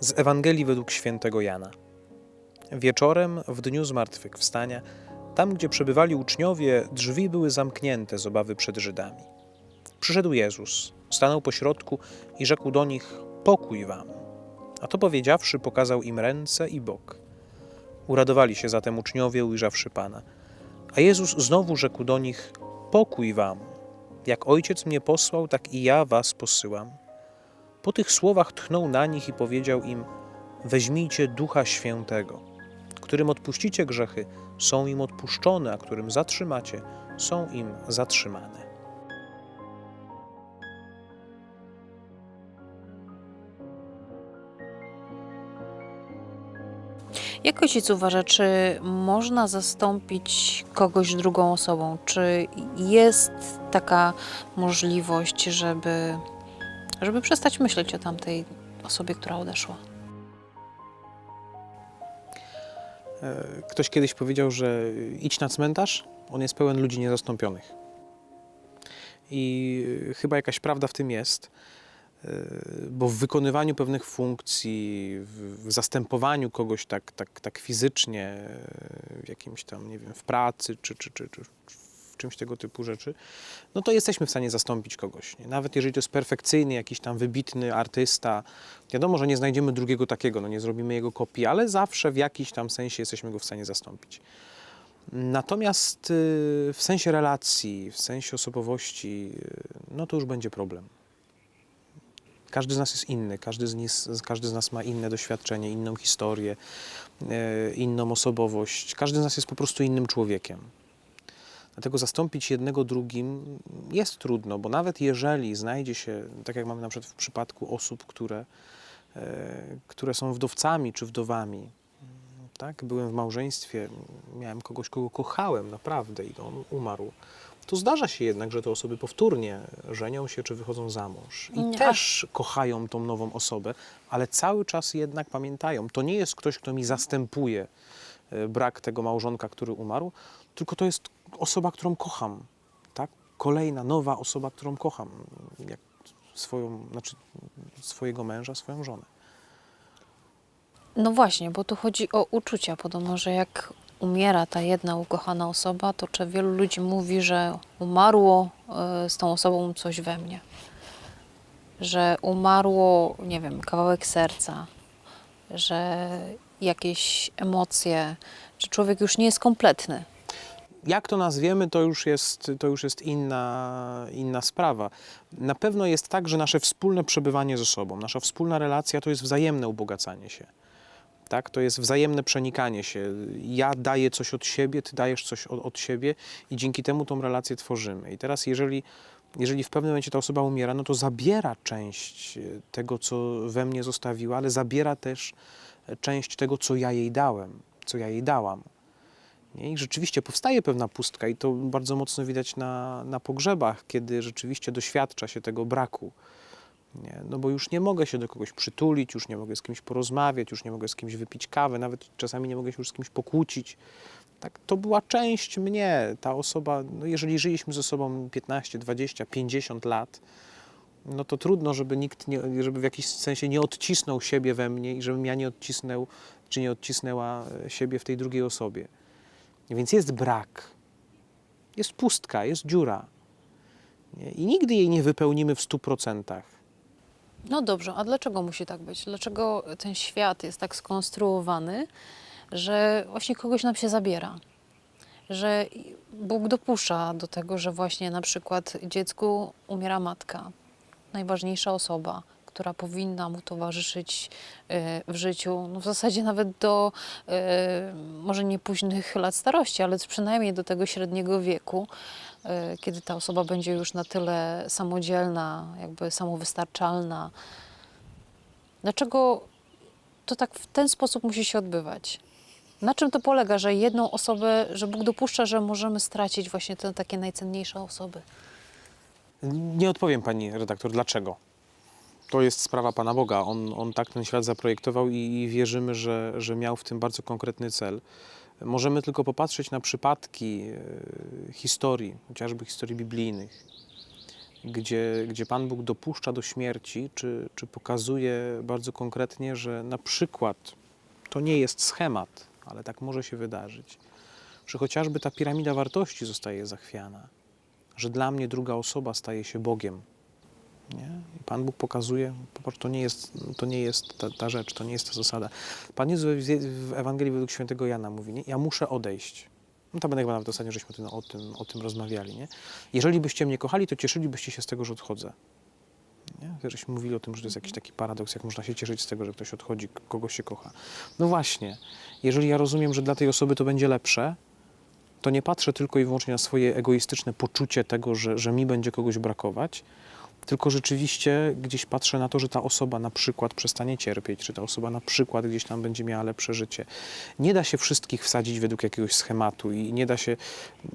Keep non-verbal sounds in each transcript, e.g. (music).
Z Ewangelii według świętego Jana. Wieczorem, w dniu zmartwychwstania, tam gdzie przebywali uczniowie, drzwi były zamknięte z obawy przed Żydami. Przyszedł Jezus, stanął pośrodku i rzekł do nich: Pokój wam. A to powiedziawszy, pokazał im ręce i bok. Uradowali się zatem uczniowie, ujrzawszy Pana. A Jezus znowu rzekł do nich: Pokój wam. Jak ojciec mnie posłał, tak i ja was posyłam. Po tych słowach tchnął na nich i powiedział im: Weźmijcie ducha świętego. Którym odpuścicie grzechy, są im odpuszczone, a którym zatrzymacie, są im zatrzymane. Jak ojciec uważa, czy można zastąpić kogoś drugą osobą? Czy jest taka możliwość, żeby, żeby przestać myśleć o tamtej osobie, która odeszła? E, Ktoś kiedyś powiedział, że idź na cmentarz, on jest pełen ludzi niezastąpionych. I e, chyba jakaś prawda w tym jest, e, bo w wykonywaniu pewnych funkcji, w zastępowaniu kogoś tak, tak, tak fizycznie, w jakimś tam, nie wiem, w pracy czy, czy, czy, czy czymś tego typu rzeczy, no to jesteśmy w stanie zastąpić kogoś. Nie? Nawet jeżeli to jest perfekcyjny, jakiś tam wybitny artysta, wiadomo, że nie znajdziemy drugiego takiego, no nie zrobimy jego kopii, ale zawsze w jakiś tam sensie jesteśmy go w stanie zastąpić. Natomiast y, w sensie relacji, w sensie osobowości, y, no to już będzie problem. Każdy z nas jest inny, każdy z, nas, każdy z nas ma inne doświadczenie, inną historię, y, inną osobowość. Każdy z nas jest po prostu innym człowiekiem. Dlatego zastąpić jednego drugim jest trudno, bo nawet jeżeli znajdzie się, tak jak mamy na przykład w przypadku osób, które, e, które są wdowcami czy wdowami, tak? byłem w małżeństwie, miałem kogoś, kogo kochałem naprawdę i on umarł, to zdarza się jednak, że te osoby powtórnie żenią się czy wychodzą za mąż i Nie. też kochają tą nową osobę, ale cały czas jednak pamiętają, to nie jest ktoś, kto mi zastępuje e, brak tego małżonka, który umarł, tylko to jest osoba, którą kocham, tak? Kolejna, nowa osoba, którą kocham, jak swoją, znaczy swojego męża, swoją żonę. No właśnie, bo tu chodzi o uczucia. Podobno, że jak umiera ta jedna ukochana osoba, to czy wielu ludzi mówi, że umarło e, z tą osobą coś we mnie. Że umarło, nie wiem, kawałek serca, że jakieś emocje, że człowiek już nie jest kompletny. Jak to nazwiemy, to już jest, to już jest inna, inna sprawa. Na pewno jest tak, że nasze wspólne przebywanie ze sobą, nasza wspólna relacja to jest wzajemne ubogacanie się. Tak? To jest wzajemne przenikanie się. Ja daję coś od siebie, ty dajesz coś od, od siebie i dzięki temu tą relację tworzymy. I teraz, jeżeli, jeżeli w pewnym momencie ta osoba umiera, no to zabiera część e, tego, co we mnie zostawiła, ale zabiera też e, część tego, co ja jej dałem, co ja jej dałam. I rzeczywiście powstaje pewna pustka, i to bardzo mocno widać na, na pogrzebach, kiedy rzeczywiście doświadcza się tego braku. Nie? No bo już nie mogę się do kogoś przytulić, już nie mogę z kimś porozmawiać, już nie mogę z kimś wypić kawy, nawet czasami nie mogę się już z kimś pokłócić. Tak, to była część mnie, ta osoba, no jeżeli żyliśmy ze sobą 15, 20, 50 lat, no to trudno, żeby nikt, nie, żeby w jakiś sensie nie odcisnął siebie we mnie i żebym ja nie odcisnął, czy nie odcisnęła e, siebie w tej drugiej osobie. Więc jest brak, jest pustka, jest dziura. I nigdy jej nie wypełnimy w stu procentach. No dobrze, a dlaczego musi tak być? Dlaczego ten świat jest tak skonstruowany, że właśnie kogoś nam się zabiera? Że Bóg dopuszcza do tego, że właśnie na przykład dziecku umiera matka, najważniejsza osoba, która powinna mu towarzyszyć e, w życiu, no w zasadzie nawet do e, może nie późnych lat starości, ale przynajmniej do tego średniego wieku, e, kiedy ta osoba będzie już na tyle samodzielna, jakby samowystarczalna. Dlaczego to tak w ten sposób musi się odbywać? Na czym to polega, że jedną osobę, że Bóg dopuszcza, że możemy stracić właśnie te takie najcenniejsze osoby? Nie odpowiem pani redaktor, dlaczego. To jest sprawa Pana Boga. On, on tak ten świat zaprojektował i, i wierzymy, że, że miał w tym bardzo konkretny cel. Możemy tylko popatrzeć na przypadki e, historii, chociażby historii biblijnych. gdzie, gdzie Pan Bóg dopuszcza do śmierci, czy, czy pokazuje bardzo konkretnie, że na przykład to nie jest schemat, ale tak może się wydarzyć, że chociażby ta piramida wartości zostaje zachwiana, że dla mnie druga osoba staje się Bogiem. Nie? Pan Bóg pokazuje, po prostu to nie jest, to nie jest ta, ta rzecz, to nie jest ta zasada. Pan Jezus w- Ewangelii według świętego Jana mówi, nie? ja muszę odejść. No będę chyba nawet ostatnio, żeśmy o tym, o tym, o tym rozmawiali. Nie? Jeżeli byście mnie kochali, to cieszylibyście się z tego, że odchodzę. Nie? Żeśmy mówili o tym, że to jest jakiś taki paradoks, jak można się cieszyć z tego, że ktoś odchodzi, kogoś się kocha. No właśnie, jeżeli ja rozumiem, że dla tej osoby to będzie lepsze, to nie patrzę tylko i wyłącznie na swoje egoistyczne poczucie tego, że, że mi będzie kogoś brakować, tylko rzeczywiście gdzieś patrzę na to, że ta osoba na przykład przestanie cierpieć, czy ta osoba na przykład gdzieś tam będzie miała lepsze życie. Nie da się wszystkich wsadzić według jakiegoś schematu i nie da się.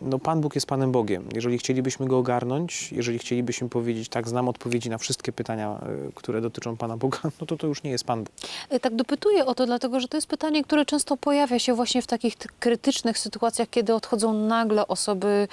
No, Pan Bóg jest Panem Bogiem. Jeżeli chcielibyśmy go ogarnąć, jeżeli chcielibyśmy powiedzieć, tak, znam odpowiedzi na wszystkie pytania, y, które dotyczą Pana Boga, (laughs) no to to już nie jest Pan Bóg. Y, Tak dopytuję o to, dlatego że to jest pytanie, które często pojawia się właśnie w takich krytycznych sytuacjach, kiedy odchodzą nagle osoby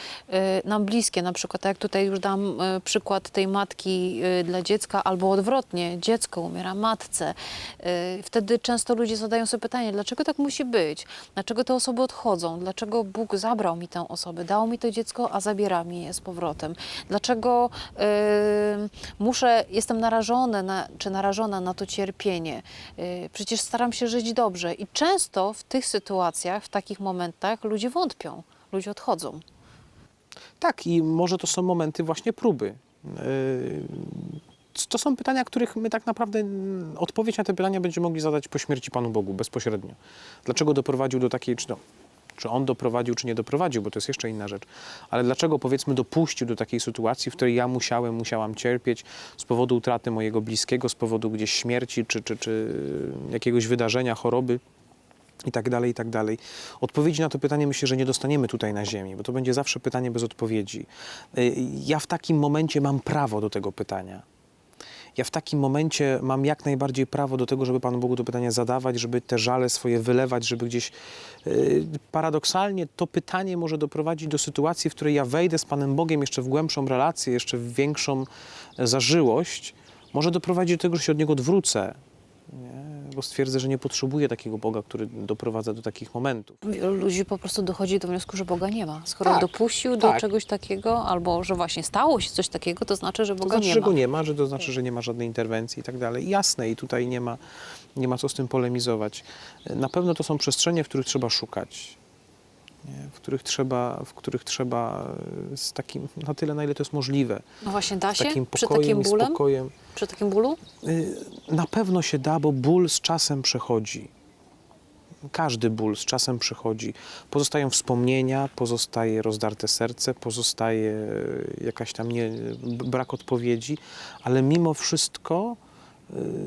y, nam bliskie. Na przykład, tak jak tutaj już dam przykład tej matki y, dla dziecka, albo odwrotnie, dziecko umiera matce. Y, Wtedy często ludzie zadają sobie pytanie, dlaczego tak musi być? Dlaczego te osoby odchodzą? Dlaczego Bóg zabrał mi tę osobę? Dał mi to dziecko, a zabiera mi je z powrotem? Dlaczego y, muszę, jestem narażony na, czy narażona na to cierpienie? Przecież staram się żyć dobrze. I często w tych sytuacjach, w takich momentach ludzie wątpią, ludzie odchodzą. Tak, i może to są momenty właśnie próby. Yy, To są pytania, których my tak naprawdę odpowiedź na te pytania będziemy mogli zadać po śmierci Panu Bogu bezpośrednio. Dlaczego doprowadził do takiej, czy, no, czy on doprowadził, czy nie doprowadził, bo to jest jeszcze inna rzecz. Ale dlaczego powiedzmy dopuścił do takiej sytuacji, w której ja musiałem, musiałam cierpieć z powodu utraty mojego bliskiego, z powodu gdzieś śmierci, czy, czy, czy jakiegoś wydarzenia, choroby i tak dalej, i tak dalej. Odpowiedzi na to pytanie myślę, że nie dostaniemy tutaj na ziemi, bo to będzie zawsze pytanie bez odpowiedzi. Y, Ja w takim momencie mam prawo do tego pytania. Ja w takim momencie mam jak najbardziej prawo do tego, żeby Panu Bogu to pytanie zadawać, żeby te żale swoje wylewać, żeby gdzieś y, paradoksalnie to pytanie może doprowadzić do sytuacji, w której ja wejdę z Panem Bogiem jeszcze w głębszą relację, jeszcze w większą e, zażyłość, może doprowadzić do tego, że się od Niego odwrócę, nie? Bo stwierdzę, że nie potrzebuję takiego Boga, który doprowadza do takich momentów. Ludzi po prostu dochodzi do wniosku, że Boga nie ma. Skoro Tak, dopuścił do tak. czegoś takiego, albo że właśnie stało się coś takiego, to znaczy, że To Boga znaczy, nie że ma. go nie ma, że to znaczy, że nie ma żadnej interwencji i tak dalej. Jasne, i tutaj nie ma, nie ma co z tym polemizować. Na pewno to są przestrzenie, w których trzeba szukać. W których trzeba, w których trzeba e, z takim, na tyle, na ile to jest możliwe, No właśnie, da się takim przy pokojem takim i bólem? spokojem. Przy takim bólu? Y, Na pewno się da, bo ból z czasem przechodzi. Każdy ból z czasem przechodzi. Pozostają wspomnienia, pozostaje rozdarte serce, pozostaje e, jakaś tam nie, brak odpowiedzi, ale mimo wszystko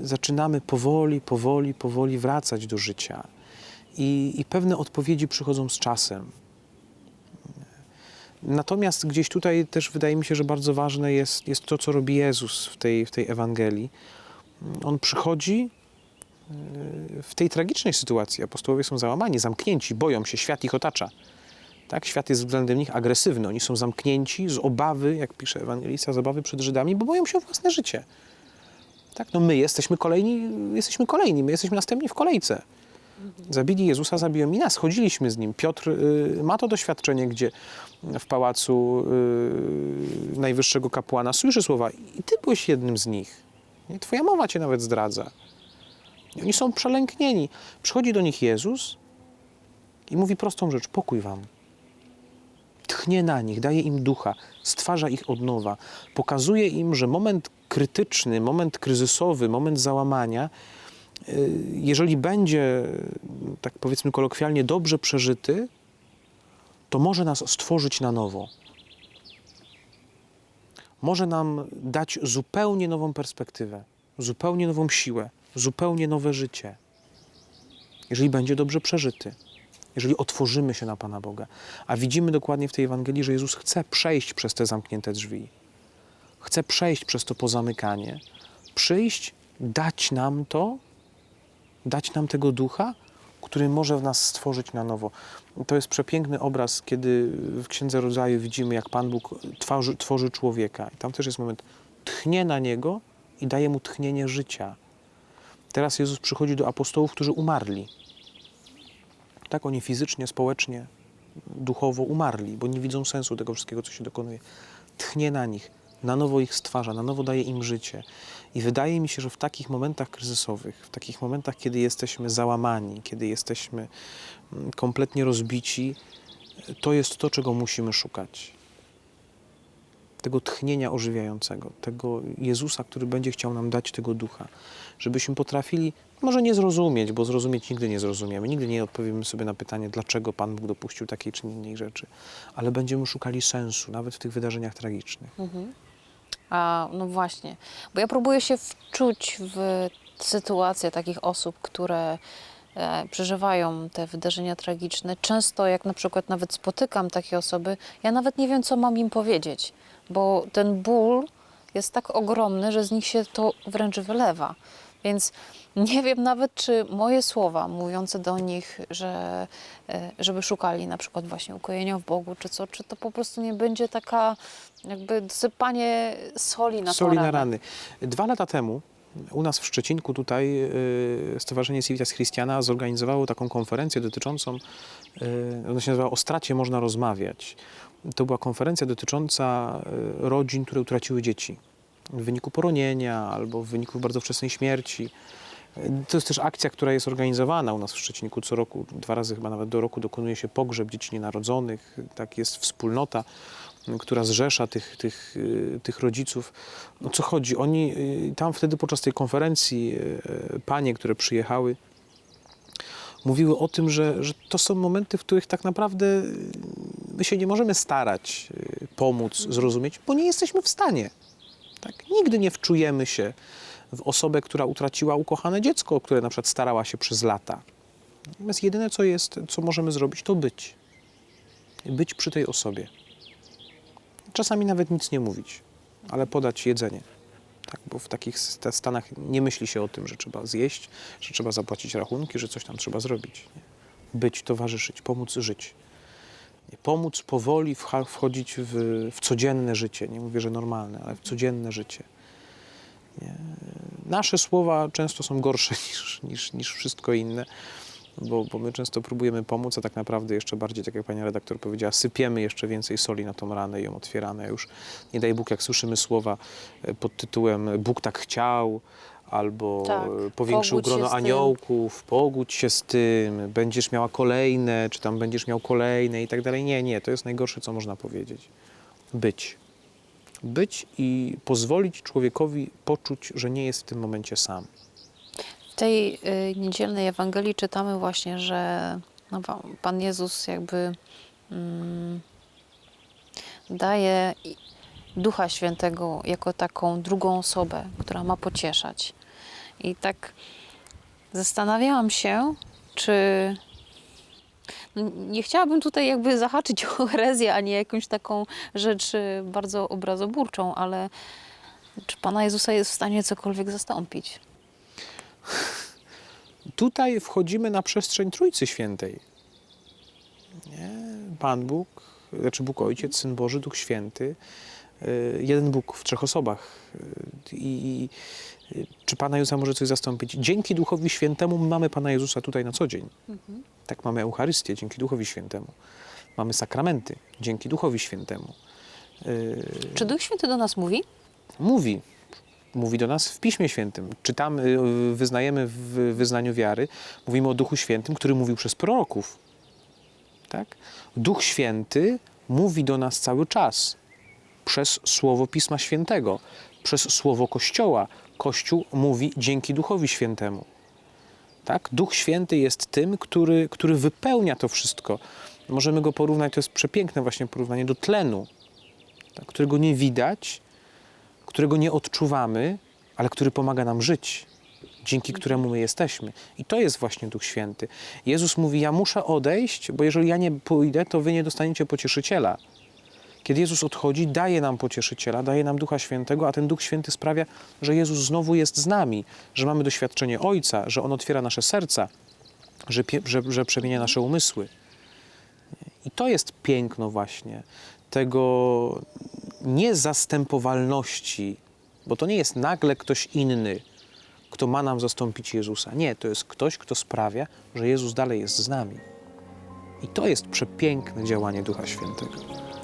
zaczynamy powoli, powoli, powoli wracać do życia. I, I pewne odpowiedzi przychodzą z czasem. Natomiast gdzieś tutaj też wydaje mi się, że bardzo ważne jest, jest to, co robi Jezus w tej, w tej Ewangelii. On przychodzi y, w tej tragicznej sytuacji. Apostołowie są załamani, zamknięci, boją się, świat ich otacza. Tak? Świat jest względem nich agresywny. Oni są zamknięci z obawy, jak pisze ewangelista, z obawy przed Żydami, bo boją się o własne życie. Tak? No my jesteśmy kolejni, jesteśmy kolejni, my jesteśmy następni w kolejce. Zabili Jezusa, zabiją i nas. Chodziliśmy z Nim. Piotr y, ma to doświadczenie, gdzie w pałacu y, najwyższego kapłana słyszy słowa i Ty byłeś jednym z nich. Twoja mowa Cię nawet zdradza. I oni są przelęknieni. Przychodzi do nich Jezus i mówi prostą rzecz, pokój Wam. Tchnie na nich, daje im ducha, stwarza ich od nowa. Pokazuje im, że moment krytyczny, moment kryzysowy, moment załamania jeżeli będzie, tak powiedzmy kolokwialnie, dobrze przeżyty, to może nas stworzyć na nowo. Może nam dać zupełnie nową perspektywę, zupełnie nową siłę, zupełnie nowe życie. Jeżeli będzie dobrze przeżyty, jeżeli otworzymy się na Pana Boga. A widzimy dokładnie w tej Ewangelii, że Jezus chce przejść przez te zamknięte drzwi. Chce przejść przez to pozamykanie, przyjść, dać nam to, dać nam tego ducha, który może w nas stworzyć na nowo. To jest przepiękny obraz, kiedy w Księdze Rodzaju widzimy, jak Pan Bóg tworzy, tworzy człowieka. I tam też jest moment, tchnie na niego i daje mu tchnienie życia. Teraz Jezus przychodzi do apostołów, którzy umarli. Tak, oni fizycznie, społecznie, duchowo umarli, bo nie widzą sensu tego wszystkiego, co się dokonuje. Tchnie na nich, na nowo ich stwarza, na nowo daje im życie. I wydaje mi się, że w takich momentach kryzysowych, w takich momentach, kiedy jesteśmy załamani, kiedy jesteśmy mm, kompletnie rozbici, to jest to, czego musimy szukać. Tego tchnienia ożywiającego, tego Jezusa, który będzie chciał nam dać tego ducha, żebyśmy potrafili, może nie zrozumieć, bo zrozumieć nigdy nie zrozumiemy, nigdy nie odpowiemy sobie na pytanie, dlaczego Pan Bóg dopuścił takiej czy innej rzeczy, ale będziemy szukali sensu, nawet w tych wydarzeniach tragicznych. A no właśnie, bo ja próbuję się wczuć w sytuację takich osób, które e, przeżywają te wydarzenia tragiczne. Często, jak na przykład nawet spotykam takie osoby, ja nawet nie wiem, co mam im powiedzieć, bo ten ból jest tak ogromny, że z nich się to wręcz wylewa. Więc nie wiem nawet, czy moje słowa mówiące do nich, że, e, żeby szukali na przykład właśnie ukojenia w Bogu, czy co, czy to po prostu nie będzie taka jakby dosypanie soli na Soli na rany. Dwa lata temu u nas w Szczecinku tutaj y, Stowarzyszenie Civitas Christiana zorganizowało taką konferencję dotyczącą, y, ona się nazywała O stracie można rozmawiać. To była konferencja dotycząca rodzin, które utraciły dzieci w wyniku poronienia albo w wyniku bardzo wczesnej śmierci. To jest też akcja, która jest organizowana u nas w Szczecinku co roku, dwa razy chyba nawet do roku dokonuje się pogrzeb dzieci nienarodzonych. Tak jest wspólnota, która zrzesza tych, tych, y, tych rodziców. O co chodzi? Oni y, tam wtedy podczas tej konferencji, y, panie, które przyjechały, mówiły o tym, że, że to są momenty, w których tak naprawdę my się nie możemy starać pomóc, zrozumieć, bo nie jesteśmy w stanie. Tak? Nigdy nie wczujemy się w osobę, która utraciła ukochane dziecko, które na przykład starała się przez lata. Natomiast jedyne, co jest, co możemy zrobić, to być. Być przy tej osobie. Czasami nawet nic nie mówić, ale podać jedzenie. Tak, bo w takich sta- stanach nie myśli się o tym, że trzeba zjeść, że trzeba zapłacić rachunki, że coś tam trzeba zrobić. Nie? Być, towarzyszyć, pomóc żyć. Pomóc powoli wchodzić w, w codzienne życie. Nie mówię, że normalne, ale w codzienne życie. Nie? Nasze słowa często są gorsze (laughs) niż, niż, niż wszystko inne, bo, bo my często próbujemy pomóc, a tak naprawdę jeszcze bardziej, tak jak pani redaktor powiedziała, sypiemy jeszcze więcej soli na tą ranę i ją otwieramy. Już nie daj Bóg, jak słyszymy słowa e, pod tytułem Bóg tak chciał, albo Tak, powiększył pogódź grono aniołków, pogódź się z tym, będziesz miała kolejne, czy tam będziesz miał kolejne i tak dalej. Nie, nie, to jest najgorsze, co można powiedzieć. Być. Być i pozwolić człowiekowi poczuć, że nie jest w tym momencie sam. W tej y, niedzielnej Ewangelii czytamy właśnie, że no, Pan Jezus jakby mm, daje Ducha Świętego jako taką drugą osobę, która ma pocieszać. I tak zastanawiałam się, czy no, nie chciałabym tutaj jakby zahaczyć (laughs) o herezję, ani jakąś taką rzecz y, bardzo obrazoburczą, ale czy Pana Jezusa jest w stanie cokolwiek zastąpić? (laughs) Tutaj wchodzimy na przestrzeń Trójcy Świętej. Nie? Pan Bóg, znaczy Bóg Ojciec, Syn Boży, Duch Święty. Y, Jeden Bóg w trzech osobach. Y, I i czy Pana Jezusa może coś zastąpić? Dzięki Duchowi Świętemu mamy Pana Jezusa tutaj na co dzień. Tak mamy Eucharystię dzięki Duchowi Świętemu. Mamy sakramenty dzięki Duchowi Świętemu. Y, Czy Duch Święty do nas mówi? mówi. Mówi do nas w Piśmie Świętym. Czytamy, y, wyznajemy w wyznaniu wiary, mówimy o Duchu Świętym, który mówił przez proroków. Tak? Duch Święty mówi do nas cały czas przez słowo Pisma Świętego, przez słowo Kościoła. Kościół mówi dzięki Duchowi Świętemu. Tak? Duch Święty jest tym, który, który wypełnia to wszystko. Możemy go porównać, to jest przepiękne właśnie porównanie do tlenu, tak? którego nie widać, którego nie odczuwamy, ale który pomaga nam żyć, dzięki któremu my jesteśmy. I to jest właśnie Duch Święty. Jezus mówi: Ja muszę odejść, bo jeżeli ja nie pójdę, to wy nie dostaniecie pocieszyciela. Kiedy Jezus odchodzi, daje nam pocieszyciela, daje nam Ducha Świętego, a ten Duch Święty sprawia, że Jezus znowu jest z nami, że mamy doświadczenie Ojca, że On otwiera nasze serca, że, że, że przemienia nasze umysły. I to jest piękno właśnie tego niezastępowalności, bo to nie jest nagle ktoś inny, kto ma nam zastąpić Jezusa. Nie, to jest ktoś, kto sprawia, że Jezus dalej jest z nami. I to jest przepiękne działanie Ducha Świętego.